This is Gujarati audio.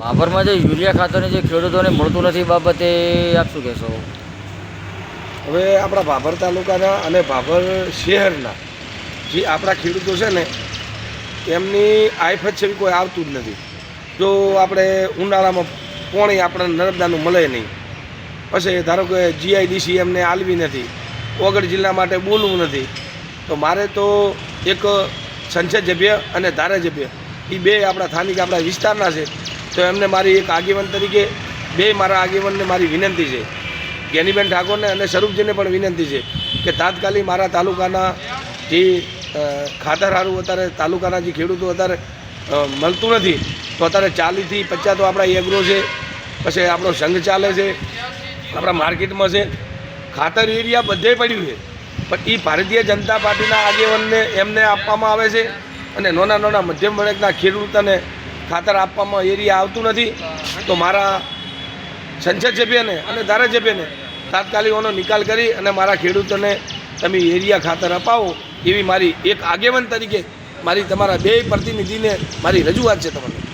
ભાભરમાં જે યુરિયા ખાતરને જે ખેડૂતોને મળતું નથી બાબતે આપ શું કહેશો? હવે આપણા ભાભર તાલુકાના અને ભાભર શહેરના જે આપણા ખેડૂતો છે ને, એમની આઈફત છે કોઈ આવતું જ નથી. જો આપણે ઉનાળામાં પોણી આપણને નર્મદાનું મળે નહીં, પછી ધારો કે જીઆઈડીસી એમને આલવી નથી, ઓગળ જિલ્લા માટે બોલવું નથી, તો મારે તો એક સંસદ સભ્ય અને ધારાસભ્ય એ બે આપણા સ્થાનિક આપણા વિસ્તારના છે તો એમને મારી એક આગેવાન તરીકે, બે મારા આગેવાનને મારી વિનંતી છે જ્ઞાનીબેન ઠાકોરને અને સ્વરૂપજીને પણ વિનંતી છે કે તાત્કાલિક મારા તાલુકાના જે ખાતર સારું અત્યારે તાલુકાના જે ખેડૂતો અત્યારે મળતું નથી, તો અત્યારે ચાલીસથી પચાસ તો આપણા એગ્રો છે, પછી આપણો સંઘ ચાલે છે, આપણા માર્કેટમાં છે, ખાતર એરિયા બધે પડ્યું છે, પણ એ ભારતીય જનતા પાર્ટીના આગેવાનને એમને આપવામાં આવે છે અને નાના નાના મધ્યમ વર્ગના ખેડૂતોને ખાતર આપવામાં એરિયા આવતું નથી. તો મારા સંસદ અને ધારાસભ્યને તાત્કાલિક એનો નિકાલ કરી અને મારા ખેડૂતોને તમે એરિયા ખાતર અપાવો એવી મારી એક આગેવાન તરીકે મારી તમારા બે પ્રતિનિધિને મારી રજૂઆત છે તમને